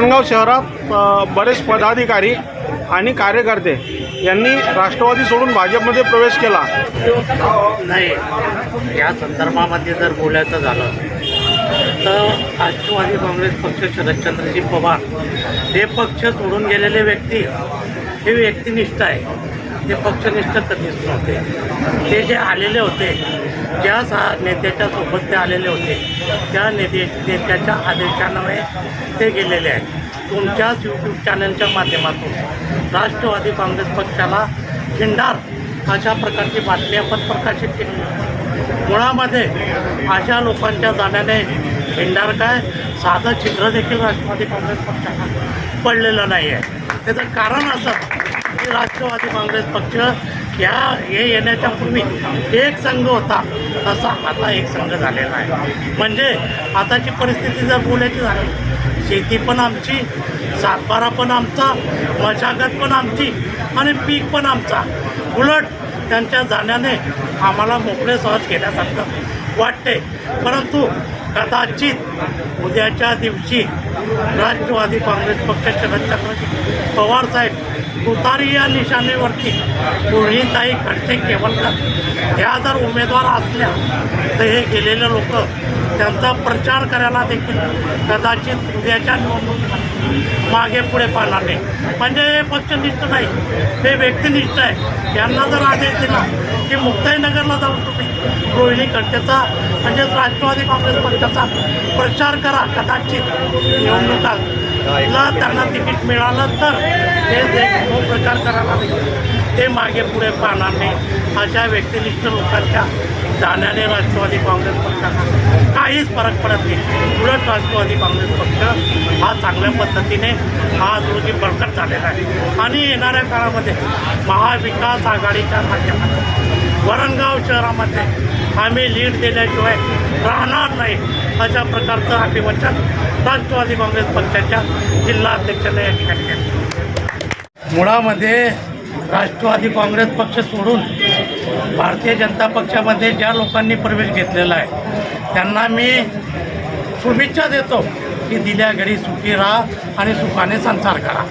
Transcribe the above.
नांदगाव शहरात बरेच पदाधिकारी आणि कार्यकर्ते यांनी राष्ट्रवादी सोडून भाजपमध्ये प्रवेश केला. नाही. या संदर्भामध्ये जर बोलायचं झालं तर राष्ट्रवादी काँग्रेस पक्ष शरदचंद्रजी पवार हे पक्ष सोडून गेलेले व्यक्ती हे व्यक्तिनिष्ठ आहे. ते पक्षनिष्ठ कधीच नव्हते ते जे आलेले होते ज्या सा नेत्याच्या सोबत ते आलेले होते त्या नेते नेत्याच्या आदेशामुळे ते गेलेले आहेत. तुमच्याच यूट्यूब चॅनलच्या माध्यमातून राष्ट्रवादी काँग्रेस पक्षाला खिंडार अशा प्रकारची बातमी आपण प्रकाशित केली. मुळामध्ये अशा लोकांच्या जाण्याने खिंडार काय? साधं छिद्र देखील राष्ट्रवादी काँग्रेस पक्षाला पडलेलं नाही आहे त्याचं कारण असं राष्ट्रवादी काँग्रेस पक्ष या हे येण्याच्या पूर्वी एक संघ होता तसा आता एक संघ झालेला आहे. म्हणजे आताची परिस्थिती जर बोलायची झाली शेती पण आमची सातबारा पण आमचा मशागत पण आमची आणि पीक पण आमचा. उलट त्यांच्या जाण्याने आम्हाला मोकळे सहज घेण्यासारखं वाटते परंतु कदाचित उद्याच्या दिवशी राष्ट्रवादी काँग्रेस पक्ष शरदचंद्रजी पवार साहेब तुतारी या निशाणीवरती ताई खडसे केवलकर. ह्या जर उमेदवार असल्या तर हे गेलेले लोक त्यांचा प्रचार करायला देखील कदाचित उद्याच्या निवडणुकीत मागे पुढे पाहणार नाही. म्हणजे हे पक्षनिष्ठ नाही हे व्यक्तिनिष्ठ आहे. यांना जर आदेश दिला की मुक्ताईनगरला जाऊन तुम्ही रोहिणी खडसेचा म्हणजेच राष्ट्रवादी काँग्रेस पक्षाचा प्रचार करा कदाचित निवडणुकाला त्यांना तिकीट मिळालं तर हे जे तो प्रचार करायला देखील ते मागे पुढे पाहणार नाही. अशा व्यक्तिनिष्ठ लोकांच्या जाण्याने राष्ट्रवादी काँग्रेस पक्षाला काहीच फरक पडत नाही. उलट राष्ट्रवादी काँग्रेस पक्ष हा चांगल्या पद्धतीने आज रोजी बळकट झालेला आहे. आणि येणाऱ्या काळामध्ये महाविकास आघाडीच्या माध्यमातून वरणगाव शहरामध्ये आम्ही लीड दिल्याशिवाय राहणार नाही अशा प्रकारचं आम्ही वचन राष्ट्रवादी काँग्रेस पक्षाच्या जिल्हा अध्यक्षाने या ठिकाणी केलं. मुळामध्ये राष्ट्रवादी काँग्रेस पक्ष सोडून भारतीय जनता पक्षामध्ये ज्या लोकांनी प्रवेश घेतलेला आहे त्यांना मी शुभेच्छा देतो की दिल्या घरी सुखी राहा आणि सुखाने संसार करा.